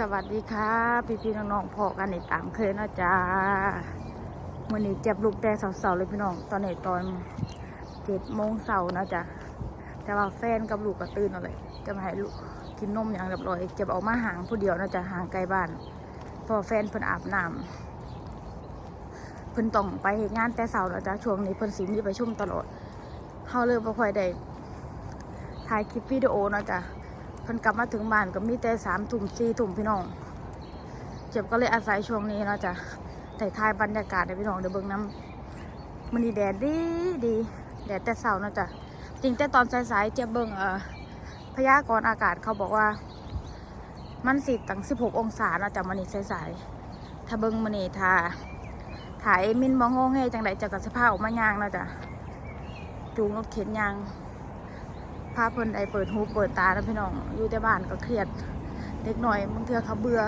สวัสดีครับพี่พี่ๆน้องๆพอกันในตามเคยนะจ๊ะวันนี้เจ็บลูกแต่เสาๆเลยพี่น้องตอนนี้ตอนเจ็ดโมงเสาร์นะจ๊ะแต่ว่าแฟนกับลูกก็ตื่นเอาเลยจะมาให้ลูกกินนมอย่างเรียบร้อยจะออกมาห่างผู้เดียวนะจ๊ะห่างไกลบ้านเพอแฟนเพิ่นอาบน้ำเพิ่นต้องไปเฮ็ดงานแต่เสาร์นะจ๊ะช่วงนี้เพิ่นสิมีประชุมตลอดเฮาเลยบ่ค่อยได้ถ่ายคลิปวิดีโอนะจ๊ะ เพิ่นกลับมาถึงบ้านก็มีแต่สามถุ่มสี่ถุ่มพี่น้องเจ็บก็เลยอาศัยช่วงนี้เนาะจ้ะถ่ายทายบรรยากาศให้พี่น้องเดี๋ยวเบิ่งน้ำมันนี่แดดดีดีแดดแต่เช้าเนะจ้ะจริงแต่ตอนสายๆเจ็บเบิ่งเออพยากรณ์อากาศเขาบอกว่า มันสิตั้งสิบหกองศานะจ้ะมันนี่สายๆถ้าเบิ่งมันนี่ถ้าถ่ายมินมองโง่เฮจังไดจะกับสภาพออกมายางนะจ้ะจูงรถเข็นยาง พาเพิ่นได้เปิดหูเปิดตาแล้วพี่น้อง อยู่แต่บ้านก็เครียดเล็กหน่อยบางเทื่อเขาเบื่อ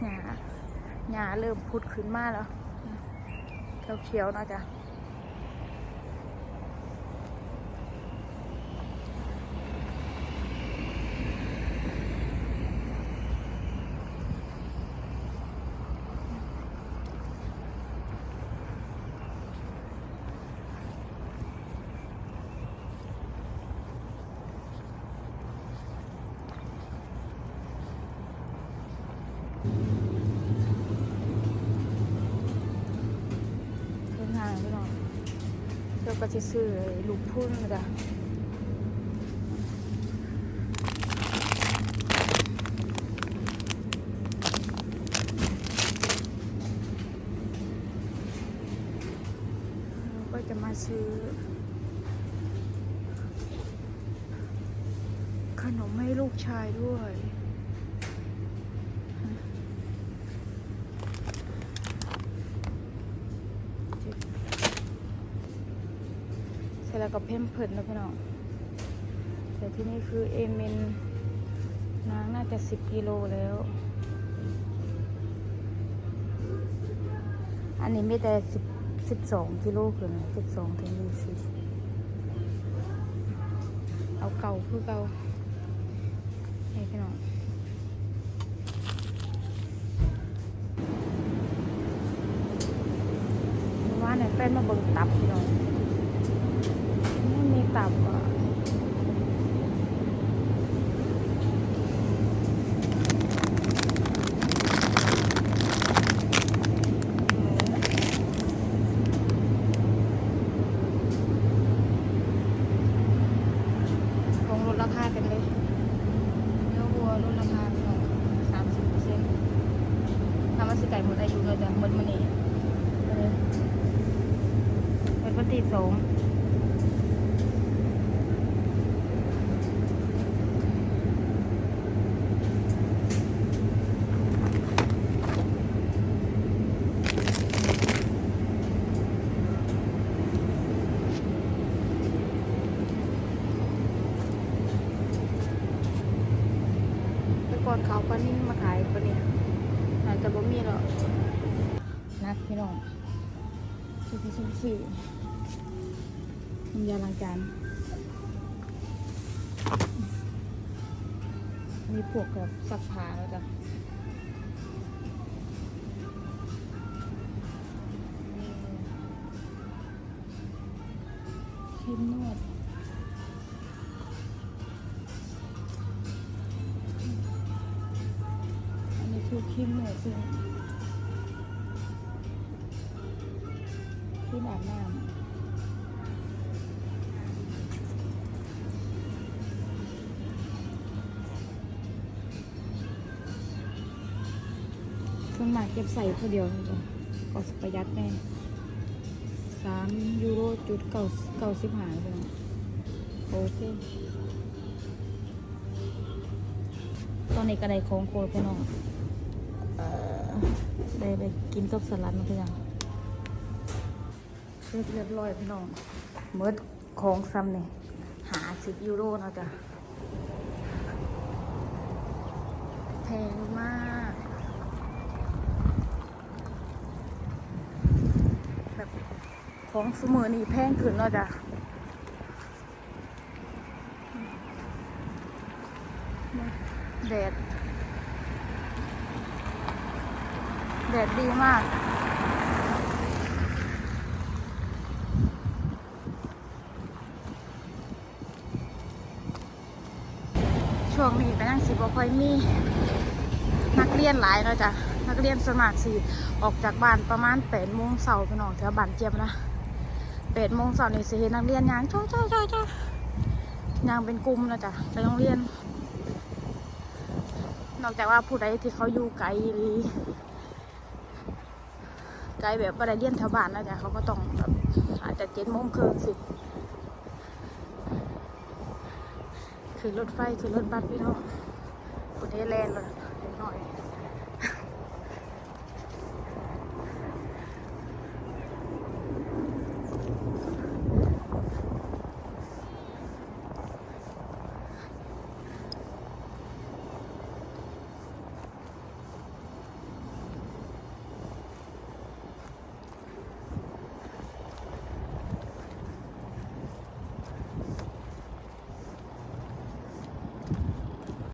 หญ้าหญ้าเริ่มพุดขึ้นมาแล้วเขียวๆนะจ๊ะเดินทางพี่น้องเดี๋ยว ก็จะซื้อลูกพุ่นนะจ้ะก็จะมาซื้อ ขนมให้ลูกชายด้วย เสร็จ แล้วก็เพิ่มเพิ่นแล้วพี่น้องแต่ที่นี่คือเอเมนนางน่าจะสิบกิโลแล้ว อันนี้ไม่แต่สิบสิบสองกิโลคือสิบสองถึงยี่สิบเอาเก่าคือเก่าให้พี่น้องว่าเนี่ยแฟนมาเบิ่งตับพี่น้องไม่มีตับอะคงลดราคากันเลยเนื้อวัวลดราคาพี่น้องสามสิบเปอร์เซ็นต์ทำมาสิไก่หมด อายุเลยแต่หมดมันนี่เป็นปฏิสงก่อนเขาปลานิ่มมาขายปลาเนี่ย อาจจะบ่มีหรอกนักพี่น้องชิชิชิชิน้ำยาล้างจานมีพวกกับซักผาแล้วจ้ะครีมนวด นนี้คือครีมนวดซึ่งครีมอาบน้ำส่วนมากเก็บใส่คนเดียวจ้ะก็สประหยัดแน่สามยูโรจุดเก้าเก้าสิบห้าเลยโอเคตอนนี้ก็ได้ของโคตรพี่น้อง ได้ไปกินกับสลัดมาพี่น้องเรียบร้อยพี่น้องเมิดของซ้ำเนี่ยหาสิบยูโรเนาะจ้ะแพงมาก แบบของสมือนี่แพงขึ้นเนาะจ้ะแดด แดดดีมากช่วงนี้ก็ยังสิบ่ค่อยมีนักเรียนหลายเนาะจ้ะนักเรียนสมัครสิออกจากบ้านประมาณแปดโมงเสาร์พี่น้องแถวบ้านเจียมนะแปดโมงเสาร์นี่สิเห็นนักเรียนยางจ้อยจ้อยจ้อยจ้อยยางเป็นกลุ่มเนะจ้ะไปโรงเรียน นอกจากว่าผู้ใดที่เขาอยู่ไกลหรือ ไกลแบบบ่ได้เรียนแถวบ้านเนาะจ้ะเขาก็ต้องแบบอาจจะเจ็ดโมงครึ่งสิคือรถไฟคือรถบัสพี่น้องประเทศแลนด์เลย